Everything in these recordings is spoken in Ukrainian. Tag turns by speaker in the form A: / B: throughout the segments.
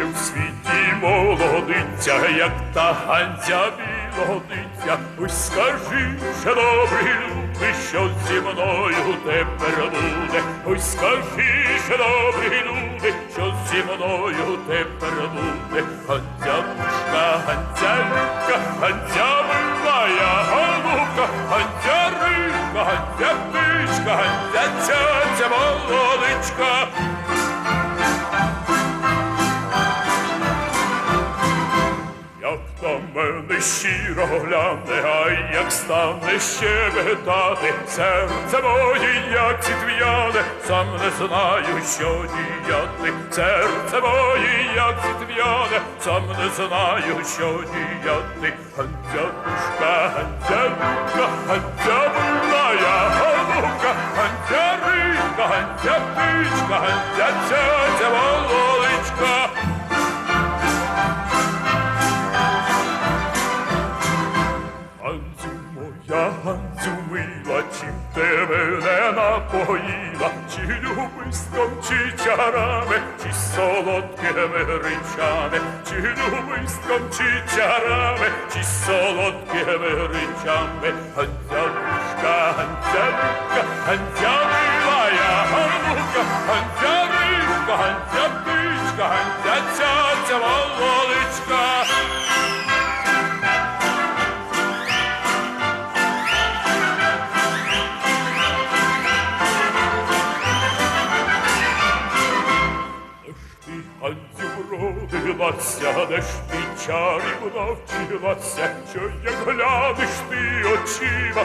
A: Є в світі молодиця, як та ганця білогодиця. Ось скажи, що добрі люди, що зі мною тепер буде. Ось скажи, що добрі люди, що зі мною тепер буде. Ганця пушка, ганця рибка, ганця милая голубка, ганця рибка, ганця птичка, ганця цяця молодичка. До щиро гляне, а як стане щебетати, серце моє, як цітв'яне, сам не знаю, що діяти, серце моє, як цітв'яне, сам не знаю, що діяти. Гандзя рибка, гандзя милая голубка, птичка, гандзя цяця вололичка. Не напоїла, чи любистом, чи чарами, чи солодкими речами, чи любистом, чи чарами, чи солодкими речами. Милая голубка, Ганзя рибка, Ганзя птичка, Ганзя цяця вололичка. Ти Ганзю родилася, де ж ти чарів навчилася, що як глянеш ти очима,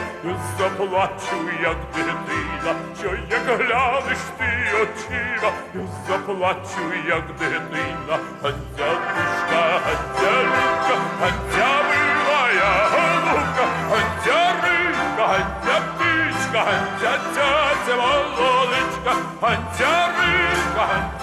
A: заплачу, як дитина, що як глянеш ти очима, заплачу, як дитина. Ганзя душка, Ганзя рибка, Ганзя милая голубка, Ганзя рибка, Ганзя птичка, Ганзя цяця вололичка, Ганзя рибка,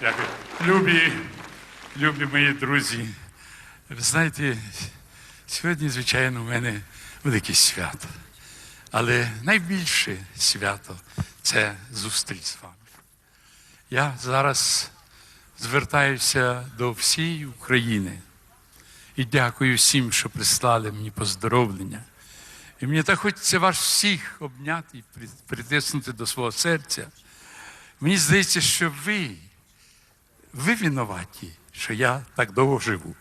B: Дякую. Любі, любі мої друзі. Ви знаєте, сьогодні, звичайно, у мене велике свято. Але найбільше свято це зустріч з вами. Я зараз звертаюся до всієї України і дякую всім, що прислали мені поздоровлення. І мені так хочеться вас всіх обняти і притиснути до свого серця. Мені здається, що ви, ви винуваті, що я так довго живу.